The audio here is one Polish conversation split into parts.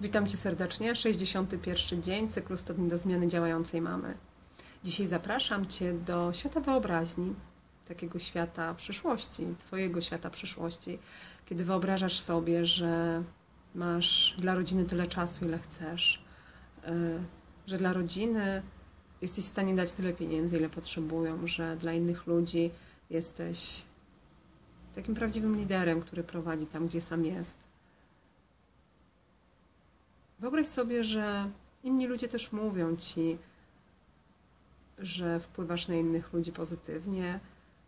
Witam Cię serdecznie. 61 dzień cyklu 100 dni do zmiany działającej mamy. Dzisiaj zapraszam Cię do świata wyobraźni, takiego świata przyszłości, Twojego świata przyszłości, kiedy wyobrażasz sobie, że masz dla rodziny tyle czasu, ile chcesz, y, że dla rodziny jesteś w stanie dać tyle pieniędzy, ile potrzebują, że dla innych ludzi jesteś takim prawdziwym liderem, który prowadzi tam, gdzie sam jest Wyobraź sobie, że inni ludzie też mówią ci, że wpływasz na innych ludzi pozytywnie.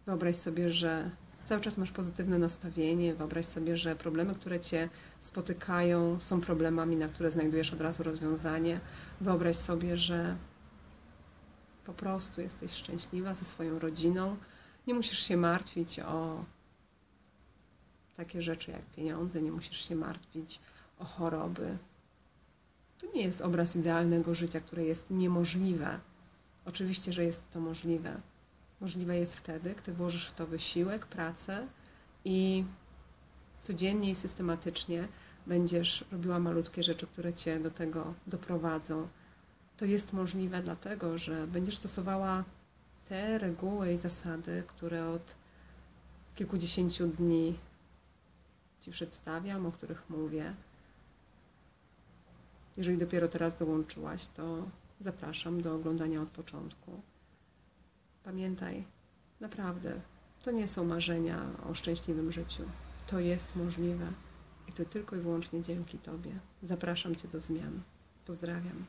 Wyobraź sobie, że cały czas masz pozytywne nastawienie. Wyobraź sobie, że problemy, które cię spotykają, są problemami, na które znajdujesz od razu rozwiązanie. Wyobraź sobie, że po prostu jesteś szczęśliwa ze swoją rodziną. Nie musisz się martwić o takie rzeczy jak pieniądze, nie musisz się martwić o choroby, nie jest obraz idealnego życia, które jest niemożliwe. Oczywiście, że jest to możliwe. Możliwe jest wtedy, gdy włożysz w to wysiłek, pracę i codziennie i systematycznie będziesz robiła malutkie rzeczy, które cię do tego doprowadzą. To jest możliwe dlatego, że będziesz stosowała te reguły i zasady, które od kilkudziesięciu dni Ci przedstawiam, o których mówię. Jeżeli dopiero teraz dołączyłaś, to zapraszam do oglądania od początku. Pamiętaj, naprawdę, to nie są marzenia o szczęśliwym życiu. To jest możliwe i to tylko i wyłącznie dzięki Tobie. Zapraszam Cię do zmian. Pozdrawiam.